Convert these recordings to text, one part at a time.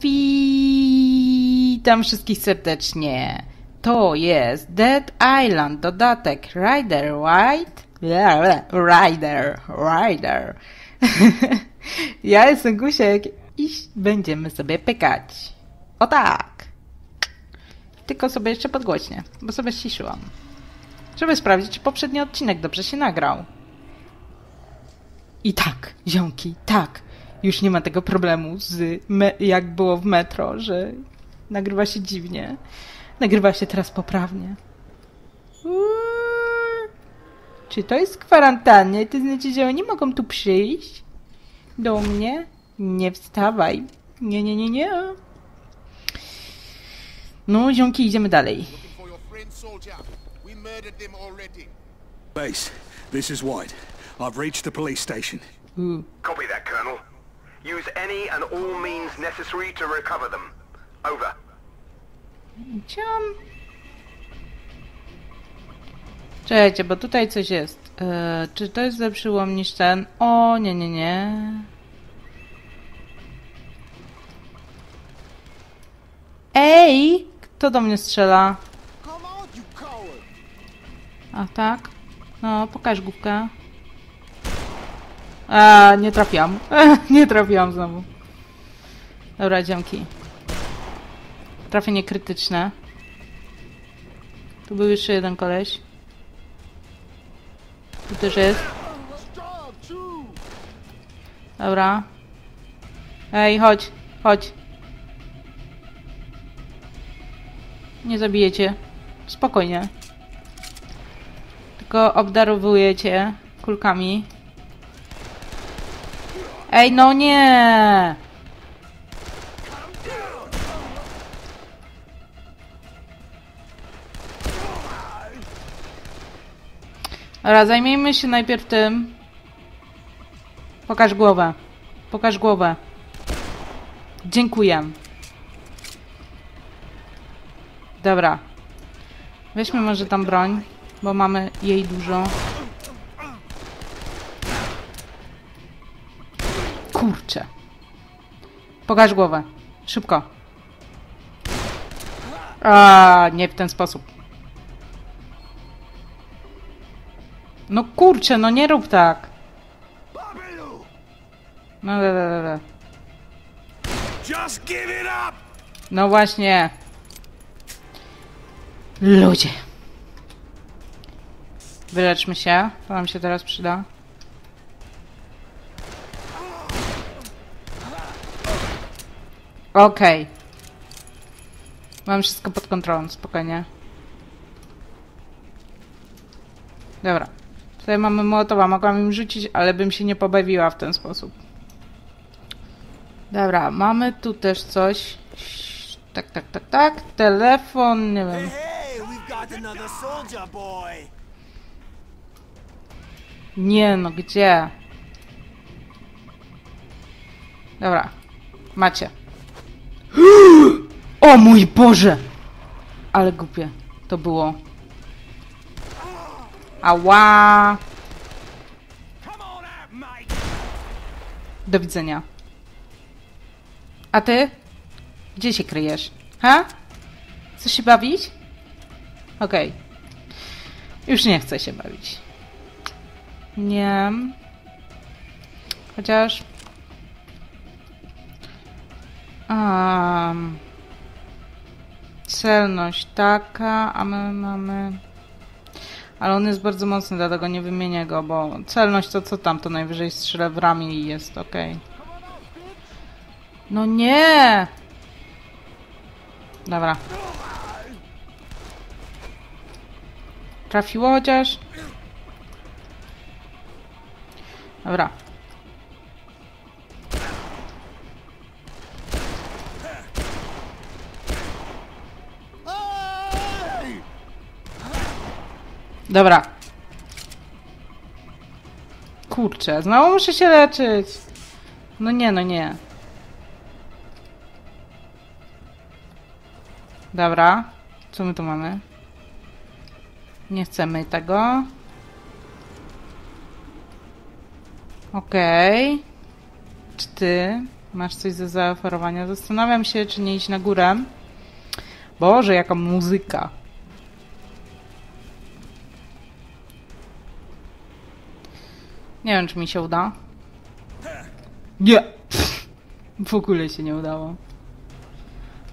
Witam wszystkich serdecznie. To jest Dead Island, dodatek Rider White. Rider, Rider. ja jestem Gusiek i będziemy sobie pykać. O tak. Tylko sobie jeszcze podgłośnie, bo sobie ściszyłam. Żeby sprawdzić, czy poprzedni odcinek dobrze się nagrał. I tak, ziomki, tak. Już nie ma tego problemu z me- jak było w metro, że nagrywa się dziwnie. Nagrywa się teraz poprawnie. Uuu. Czy to jest kwarantannie? To znaczy, że oni mogą tu przyjść? Do mnie? Nie wstawaj. Nie, nie, nie, nie. No, ziomki, idziemy dalej. Base, this is White. I've reached the police station. Copy that, Colonel. Use any and all means necessary to recover them. Over. Ciam. Czekajcie, bo tutaj coś jest. Eee, czy to jest lepszy łom niż ten? O, nie, nie, nie. Ej! Kto do mnie strzela? Come on, you coward! A tak? No, pokaż główkę. A, nie trafiłam. nie trafiłam znowu. Dobra, dzięki. Trafienie krytyczne. Tu był jeszcze jeden koleś. Tu też jest. Dobra. Ej, chodź, chodź. Nie zabijecie. Spokojnie. Tylko obdarowujecie kulkami. Ej, no nie! Dobra, zajmijmy się najpierw tym. Pokaż głowę. Pokaż głowę. Dziękuję. Dobra. Weźmy może tam broń, bo mamy jej dużo. Kurczę. Pokaż głowę. Szybko. A, nie w ten sposób. No kurczę, no nie rób tak. No, da, da, da! No właśnie. Ludzie. Wyleczmy się. To nam się teraz przyda. Okej. Mam wszystko pod kontrolą, spokojnie. Dobra. Tutaj mamy mołotowa, mogłam im rzucić, ale bym się nie pobawiła w ten sposób. Dobra, mamy tu też coś. Tak, tak, tak, tak. Telefon, nie wiem. Nie no, gdzie? Dobra, macie. O mój Boże! Ale głupie to było. Ała! Do widzenia. A ty? Gdzie się kryjesz? Ha? Chcesz się bawić? Okej. Już nie chcę się bawić. Nie. Chociaż... Um, celność taka, a my mamy... Ale on jest bardzo mocny, dlatego nie wymienię go, bo celność to co tam, to najwyżej strzelę w ramię i jest ok. No nie! Dobra. Trafiło chociaż? Dobra. Dobra. Kurczę, znowu muszę się leczyć. No nie, no nie. Dobra. Co my tu mamy? Nie chcemy tego. Okej. Czy ty? Masz coś do zaoferowania? Zastanawiam się, czy nie iść na górę. Boże, jaka muzyka. Nie wiem, czy mi się uda. Nie! W ogóle się nie udało.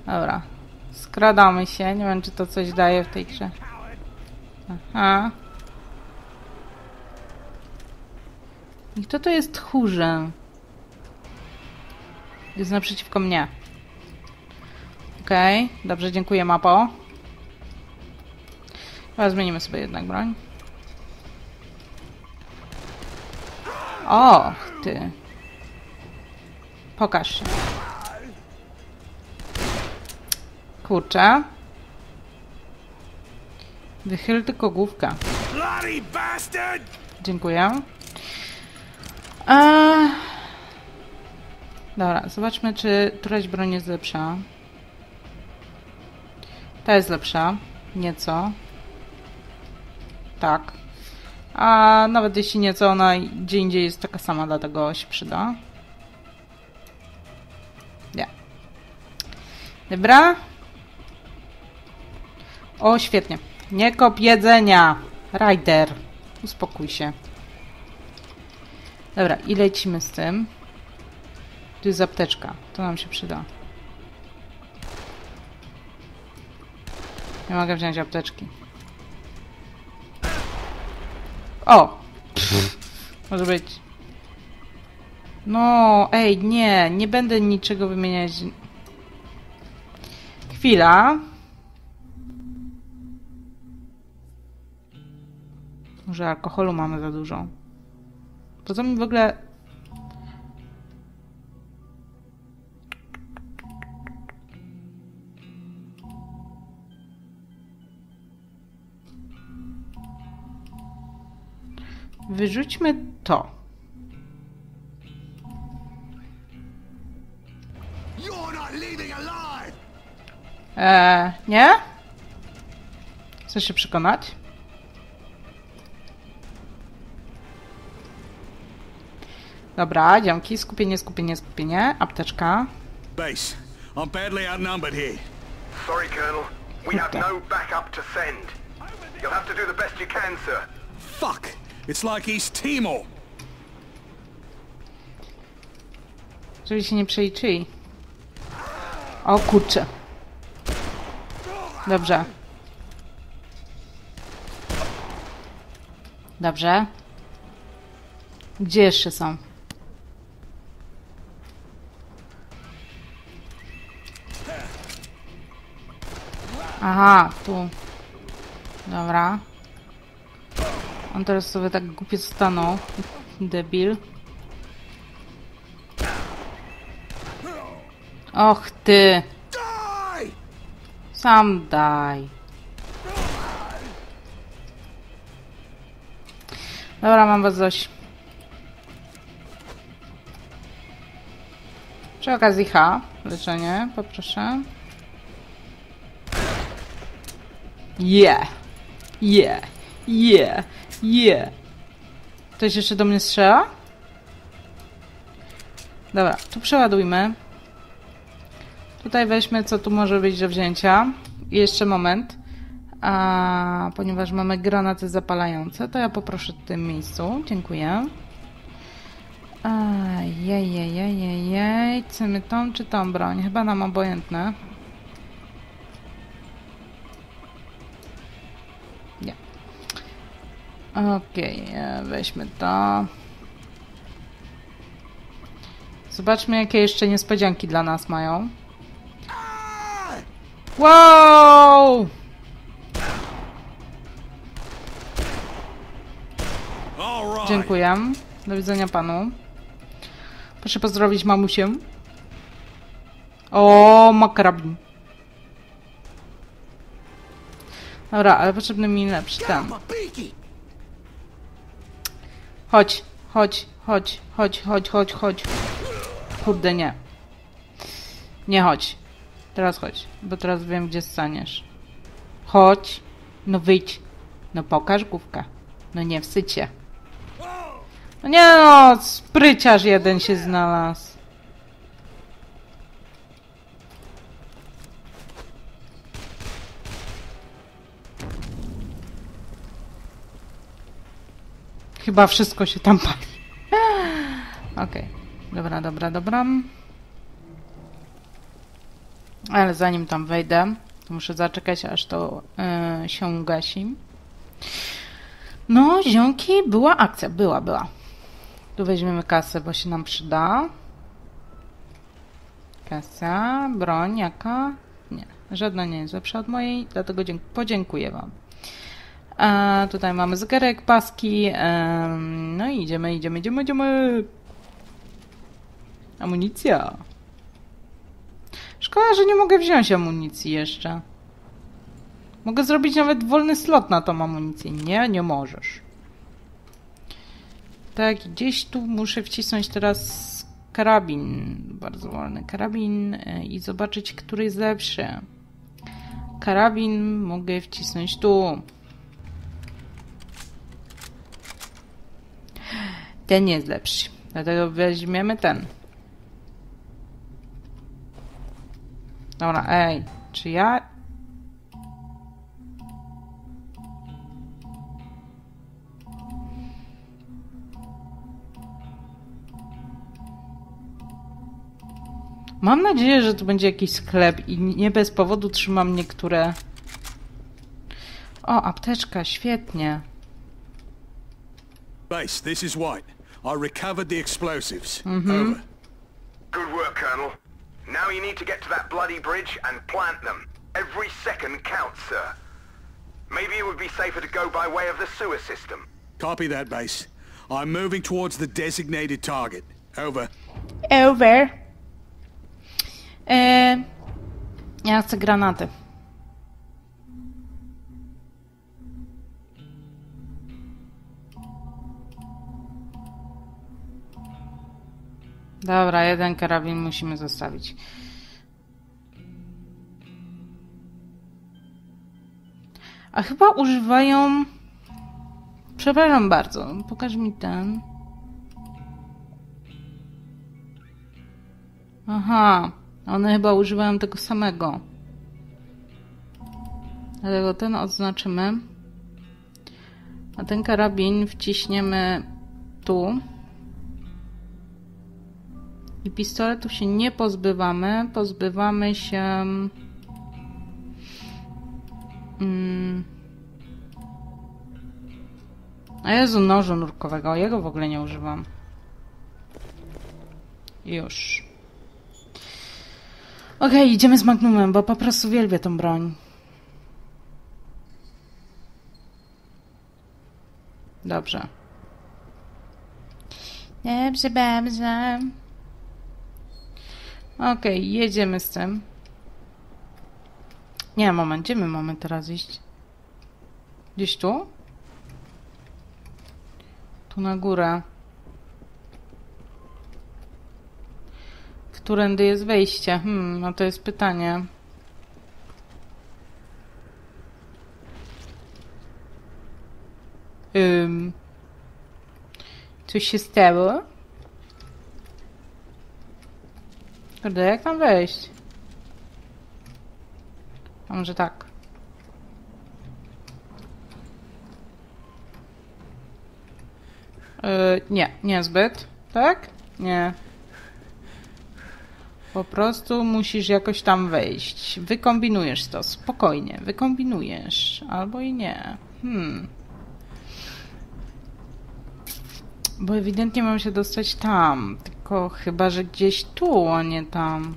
Dobra. Skradamy się. Nie wiem, czy to coś daje w tej grze. Aha. I kto to jest tchórzem? Jest naprzeciwko mnie. Okej, okay. dobrze, dziękuję mapo. Chyba zmienimy sobie jednak broń. O, ty. Pokaż się. Kurczę. Wychyl tylko główkę. Dziękuję. Eee... Dobra, zobaczmy, czy któraś broń jest lepsza. Ta jest lepsza. Nieco. Tak. A nawet jeśli nieco, ona gdzie indziej jest taka sama, dlatego się przyda. Nie. Dobra. O, świetnie. Nie kop jedzenia. Rider. Uspokój się. Dobra, i lecimy z tym. Tu jest apteczka. To nam się przyda. Nie mogę wziąć apteczki. O! Może być. No, ej, nie. Nie będę niczego wymieniać. Chwila. Może alkoholu mamy za dużo. Po co mi w ogóle... Wyrzućmy to. Eee, nie? Chcesz się przekonać? Dobra, dzięki. Skupienie, skupienie, skupienie. Apteczka. Base, I'm badly outnumbered here. Sorry, Colonel. We have no backup to send. You'll have to do the best you can, sir. Fuck! It's like East Timor. Żeby się nie przeliczyli. O kurczę. Dobrze. Dobrze. Gdzie jeszcze są? Aha, tu. Dobra. On teraz sobie tak głupie stanął. Debil. Och ty. Sam daj. Dobra, mam was dość. Przy okazji H. Leczenie, poproszę. Yeah. Yeah. Yeah. Yeah. Ktoś jeszcze do mnie strzela? Dobra, tu przeładujmy. Tutaj weźmy, co tu może być do wzięcia. I jeszcze moment. A, ponieważ mamy granaty zapalające, to ja poproszę w tym miejscu. Dziękuję. Jejejejejej. Chcemy tą czy tą broń? Chyba nam obojętne. Okej, okay, weźmy to. Zobaczmy, jakie jeszcze niespodzianki dla nas mają. Wow! Dziękuję. Do widzenia panu. Proszę pozdrowić mamusię. O, ma. Dobra, ale potrzebny mi lepszy ten. Chodź, chodź, chodź, chodź, chodź, chodź, chodź. Kurde, nie. Nie chodź. Teraz chodź, bo teraz wiem, gdzie staniesz. Chodź. No wyjdź. No pokaż główkę. No nie się. No nie no, spryciarz jeden się znalazł. Chyba wszystko się tam pali. Okej. Dobra, dobra, dobra. Ale zanim tam wejdę, to muszę zaczekać, aż to e, się ugasi. No, ziomki, była akcja. Była, była. Tu weźmiemy kasę, bo się nam przyda. Kasa, broń jaka? Nie, żadna nie jest lepsza od mojej, dlatego dzięk- podziękuję Wam. A tutaj mamy zegarek, paski. no i idziemy, idziemy, idziemy, idziemy. Amunicja. Szkoda, że nie mogę wziąć amunicji jeszcze. Mogę zrobić nawet wolny slot na tą amunicję. Nie, nie możesz. Tak, gdzieś tu muszę wcisnąć teraz karabin. Bardzo wolny karabin e, i zobaczyć, który jest lepszy. Karabin mogę wcisnąć tu. Ten jest lepszy. Dlatego weźmiemy ten. Dobra, ej. Czy ja... Mam nadzieję, że to będzie jakiś sklep i nie bez powodu trzymam niektóre... O, apteczka, świetnie. Base, this is White. I recovered the explosives. Mm-hmm. Over. Good work, Colonel. Now you need to get to that bloody bridge and plant them. Every second counts, sir. Maybe it would be safer to go by way of the sewer system. Copy that, Base. I'm moving towards the designated target. Over. Over. E, ja chcę granaty. Dobra, jeden karabin musimy zostawić. A chyba używają... Przepraszam bardzo, pokaż mi ten. Aha, one chyba używają tego samego. Dlatego ten odznaczymy. A ten karabin wciśniemy tu. I pistoletów się nie pozbywamy. Pozbywamy się... Mm. A Jezu, nożu nurkowego. Jego w ogóle nie używam. Już. Okej, idziemy z Magnumem, bo po prostu wielbię tą broń. Dobrze. Dobrze, dobrze. Okej, jedziemy z tym. Nie, moment, gdzie my mamy teraz iść? Gdzieś tu? Tu na górę. Którędy jest wejście? Hmm, no to jest pytanie. Ym. Coś się stało? Kurde, jak tam wejść? A może tak? Yy, nie, niezbyt. Tak? Nie. Po prostu musisz jakoś tam wejść. Wykombinujesz to, spokojnie. Wykombinujesz. Albo i nie. Hmm. Bo ewidentnie mam się dostać tam. Tylko chyba, że gdzieś tu, a nie tam.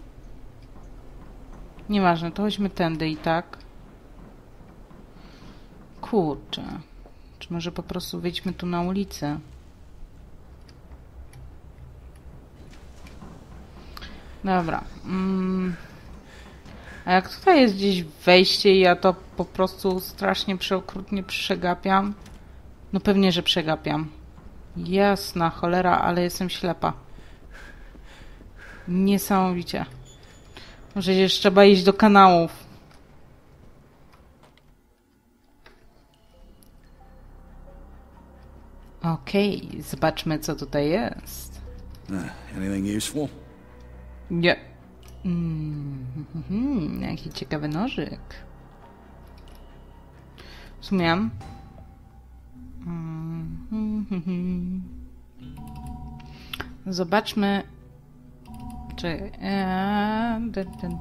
Nieważne, to chodźmy tędy i tak. Kurczę. Czy może po prostu wyjdźmy tu na ulicę? Dobra. Mm. A jak tutaj jest gdzieś wejście i ja to po prostu strasznie przeokrutnie przegapiam? No pewnie, że przegapiam. Jasna cholera, ale jestem ślepa. Niesamowicie. Może jeszcze trzeba iść do kanałów. Okej, zobaczmy co tutaj jest. Uh, anything useful? Nie. Mm, jaki ciekawy nożyk. W sumie. Mhm. Zobaczmy. Czy.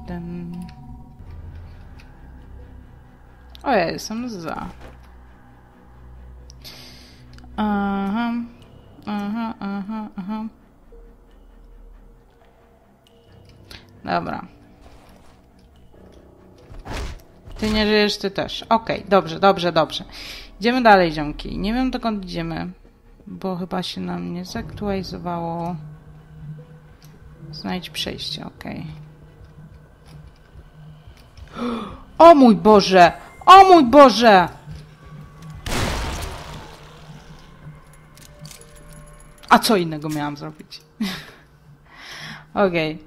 Dun. O, ja jestem za. Aha. Aha, aha, aha. Dobra. Ty nie żyjesz, ty też. Okej, dobrze, dobrze, dobrze. Idziemy dalej, ziomki. Nie wiem dokąd idziemy, bo chyba się nam nie zaktualizowało. Znajdź przejście, okej. O mój Boże! O mój Boże! A co innego miałam zrobić? Okej.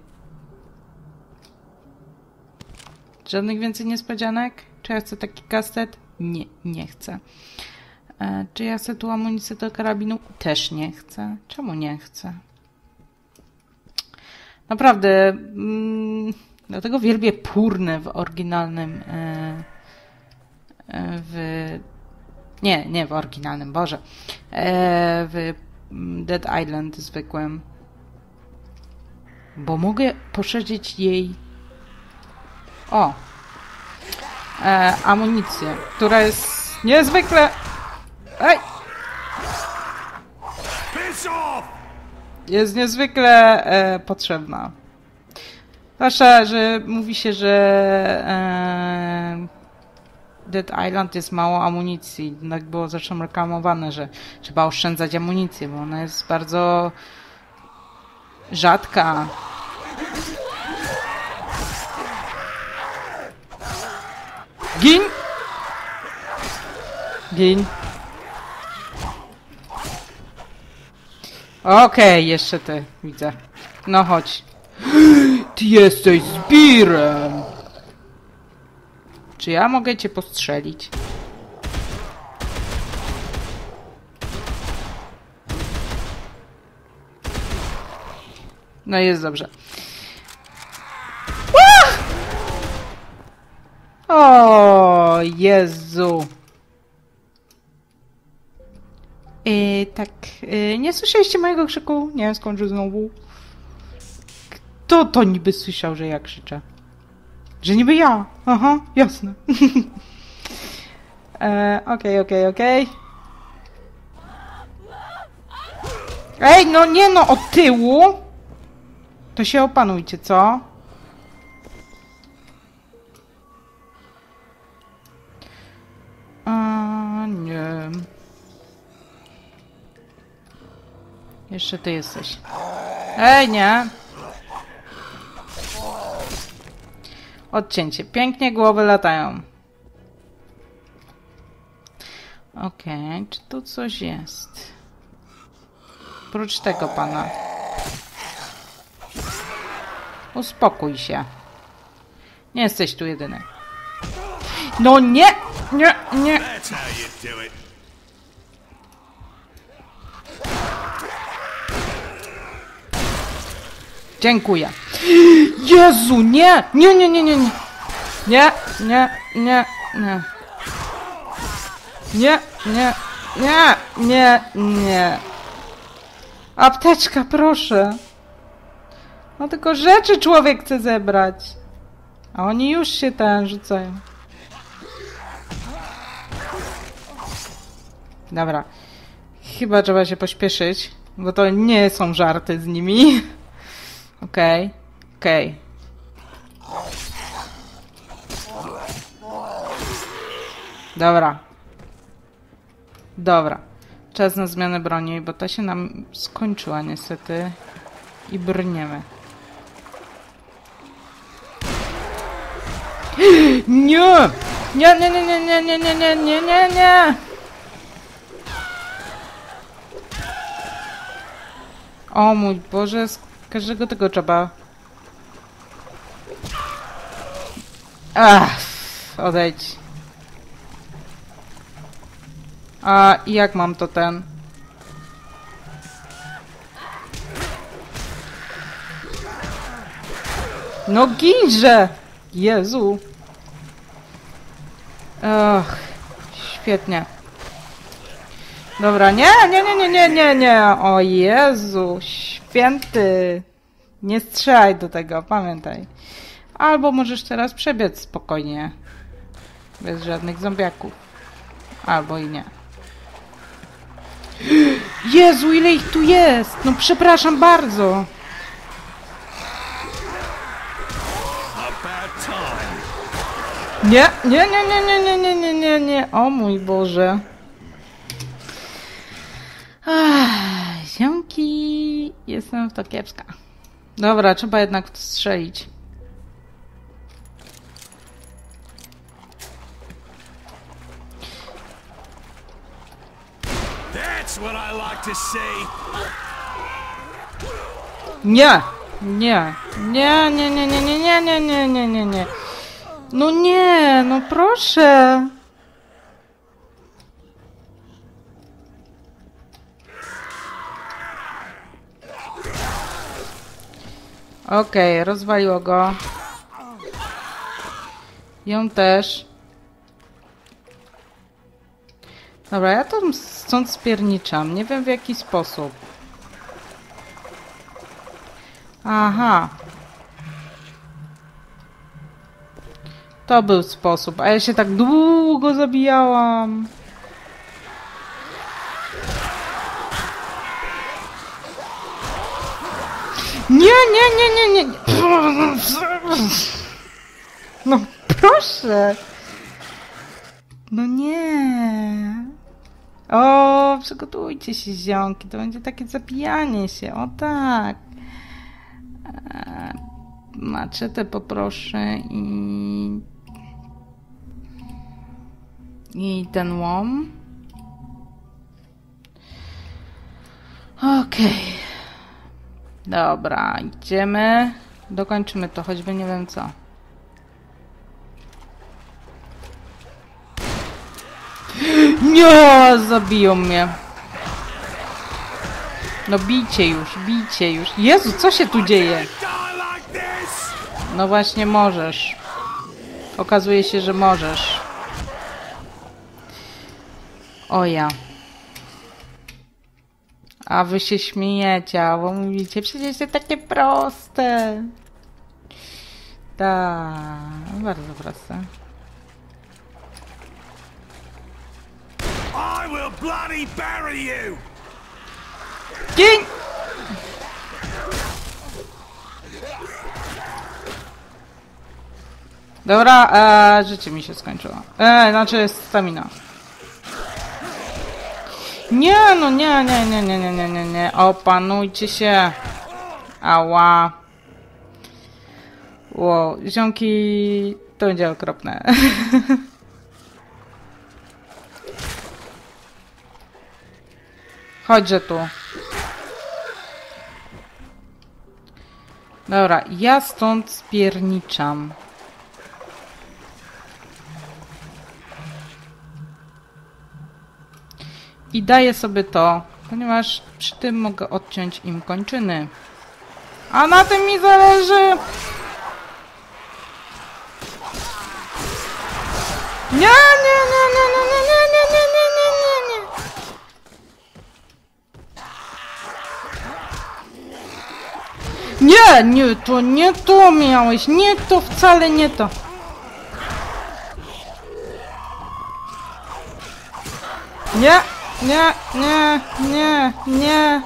Żadnych więcej niespodzianek? Czy ja chcę taki kastet? Nie, nie chcę. E, czy ja chcę tu amunicję do karabinu? Też nie chcę. Czemu nie chcę? Naprawdę, mm, dlatego wielbię Purnę w oryginalnym e, e, w nie, nie w oryginalnym, Boże. W mm, Dead Island zwykłym. Bo mogę poszerzyć jej o e, amunicję, która jest niezwykle Ej! Jest niezwykle e, potrzebna. Zwłaszcza, że mówi się, że e, Dead Island jest mało amunicji. Tak było zresztą reklamowane, że trzeba oszczędzać amunicję, bo ona jest bardzo rzadka. Gin! Gin. Okej, jeszcze ty, widzę. No chodź. Ty jesteś zbirem! Czy ja mogę cię postrzelić? No jest dobrze. O Jezu. Yy, tak, yy, nie słyszeliście mojego krzyku? Nie wiem znowu. Kto to niby słyszał, że ja krzyczę? Że niby ja. Aha, jasne. E, Okej, okej, okej. Ej, no nie no, od tyłu. To się opanujcie, co? Nie. Jeszcze ty jesteś. Ej, nie. Odcięcie. Pięknie głowy latają. Okej, czy tu coś jest? Prócz tego pana. Uspokój się. Nie jesteś tu jedyny. No nie! Nie, nie! Dziękuję. Jezu, nie! Nie, nie, nie, nie, nie. Nie, nie, nie, nie. Nie, nie, nie, nie, nie. Apteczka, proszę. No tylko rzeczy człowiek chce zebrać. A oni już się ten rzucają. Dobra. Chyba trzeba się pośpieszyć, bo to nie są żarty z nimi. Okej, okej. Dobra. Dobra. Czas na zmianę broni, bo ta się nam skończyła niestety. I brniemy. Nie! Nie, nie, nie, nie, nie, nie, nie, nie, nie, nie, O mój Boże, z każdego tego trzeba... Ach, odejdź. A jak mam to ten? No ginże! Jezu! Ach, świetnie. Dobra, nie, nie, nie, nie, nie, nie, nie. O Jezu, święty. Nie strzelaj do tego, pamiętaj. Albo możesz teraz przebiec spokojnie. Bez żadnych zombiaków. Albo i nie. Jezu, ile ich tu jest! No przepraszam bardzo. Nie, nie, nie, nie, nie, nie, nie, nie, nie, nie. O mój Boże. Ach, ziomki, jestem w to kiepska. Dobra, trzeba jednak strzelić. Nie! Nie, nie, nie, nie, nie, nie, nie, nie, nie, nie, nie. No nie, no proszę. Okej, rozwaliło go. Ją też. Dobra, ja to stąd spierniczam. Nie wiem w jaki sposób. Aha. To był sposób, a ja się tak długo zabijałam. Nie, nie, nie, nie, nie. No proszę. No nie. O, przygotujcie się, ziomki. To będzie takie zabijanie się. O tak. E, Maczetę poproszę i... I ten łom. Okej. Dobra, idziemy. Dokończymy to, choćby nie wiem co. Nie, zabiją mnie. No bijcie już, bijcie już. Jezu, co się tu dzieje? No właśnie możesz. Okazuje się, że możesz. O ja. A wy się śmiejecie, bo mówicie, przecież to takie proste. Tak, bardzo proste. I will bloody bury you. Dzień! Dobra, e, życie mi się skończyło. E, znaczy stamina. Nie, no nie, nie, nie, nie, nie, nie, nie, nie. Opanujcie się. Ała. Wow, ziomki, to będzie okropne. Chodźże tu. Dobra, ja stąd spierniczam. I daję sobie to, ponieważ przy tym mogę odciąć im kończyny. A na tym mi zależy! Nie, nie, nie, nie, nie, nie, nie, nie, nie, nie, nie, nie, nie. Nie, nie, to nie to miałeś, nie to, wcale nie to. Nie, nie, nie, nie, nie.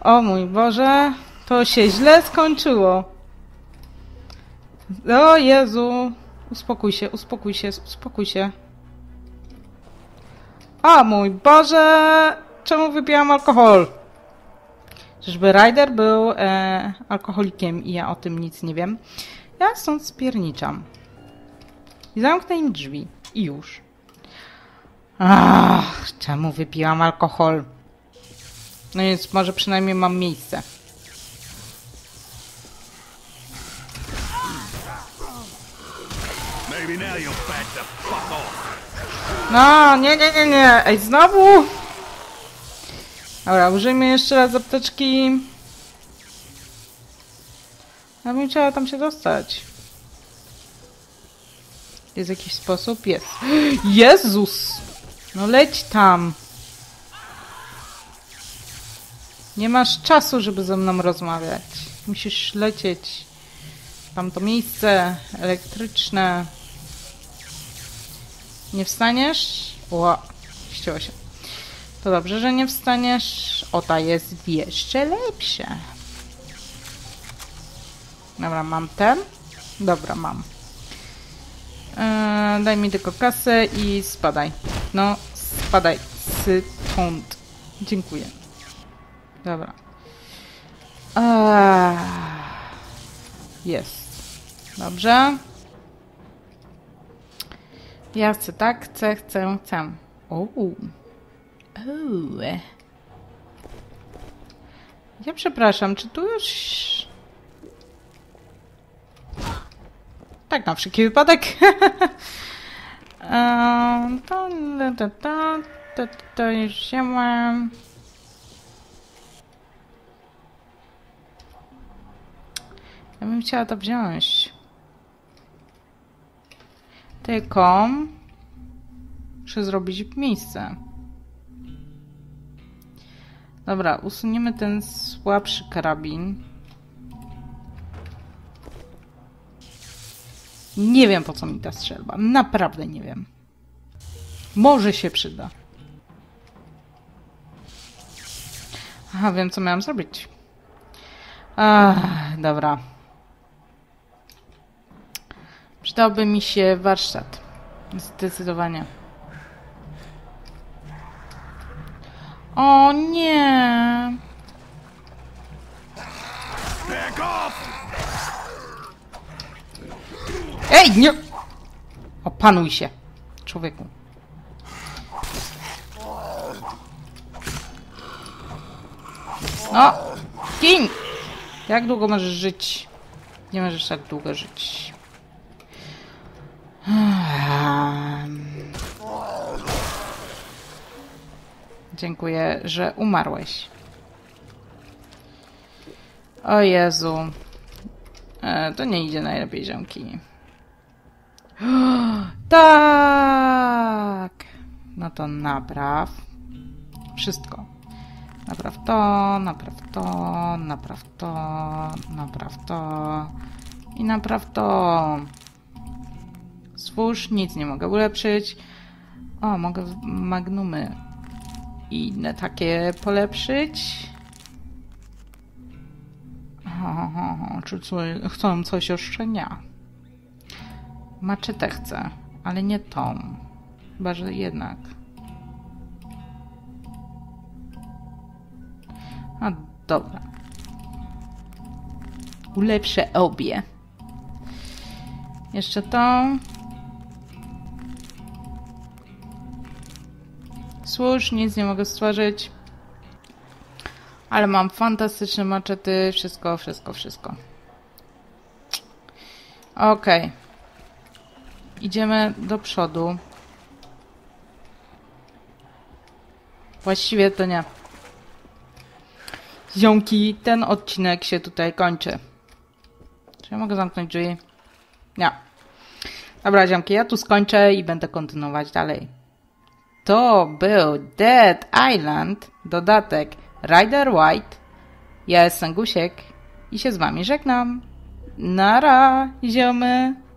O mój Boże, to się źle skończyło. O Jezu, uspokój się, uspokój się, uspokój się. O mój Boże, czemu wypiłam alkohol? Czyżby Ryder był e, alkoholikiem i ja o tym nic nie wiem. Ja stąd spierniczam. I zamknę im drzwi. I już. Ach, czemu wypiłam alkohol? No więc może przynajmniej mam miejsce. No, nie, nie, nie, nie. Ej, znowu? Dobra, użyjmy jeszcze raz apteczki. Ja bym chciała tam się dostać. Jest jakiś sposób? Jest. Jezus! No leć tam. Nie masz czasu, żeby ze mną rozmawiać. Musisz lecieć tamto miejsce elektryczne. Nie wstaniesz? Ło, ścięło się. To dobrze, że nie wstaniesz. O, ta jest jeszcze lepsza. Dobra, mam ten. Dobra, mam. Eee, daj mi tylko kasę i spadaj. No, spadaj. Stąd. Dziękuję. Dobra. Eee, jest. Dobrze. Ja chcę tak, chcę, chcę, chcę. Uuu. Ja przepraszam, czy tu już... Tak, na wszelki wypadek. Ehm, to, to, to, to, to już wzięłam. Ja bym chciała to wziąć. Tylko muszę zrobić miejsce. Dobra, usuniemy ten słabszy karabin. Nie wiem po co mi ta strzelba. Naprawdę nie wiem. Może się przyda. Aha, wiem co miałam zrobić. Ach, dobra. Przydałby mi się warsztat. Zdecydowanie. O nie! Ej, nie! Opanuj się, człowieku. No, gin! Jak długo możesz żyć? Nie możesz tak długo żyć. Dziękuję, że umarłeś. O Jezu. E, to nie idzie najlepiej, ziomki. Tak! No to napraw. Wszystko. Napraw to, napraw to, napraw to, napraw to i napraw to. Stwórz, nic nie mogę ulepszyć. O, mogę magnumy i inne takie polepszyć. Ho, ho, ho. Czy chcą coś jeszcze? Nie. Maczetę chcę, ale nie tą. Chyba, że jednak. A dobra. Ulepszę obie. Jeszcze tą. Służ, nic nie mogę stworzyć. Ale mam fantastyczne maczety. Wszystko, wszystko, wszystko. Okej. Okay. Idziemy do przodu. Właściwie to nie. Ziomki, ten odcinek się tutaj kończy. Czy ja mogę zamknąć drzwi? Nie. Dobra, ziomki, ja tu skończę i będę kontynuować dalej. To był Dead Island, dodatek Rider White. Ja jestem Gusiek i się z wami żegnam. Nara, ziomy.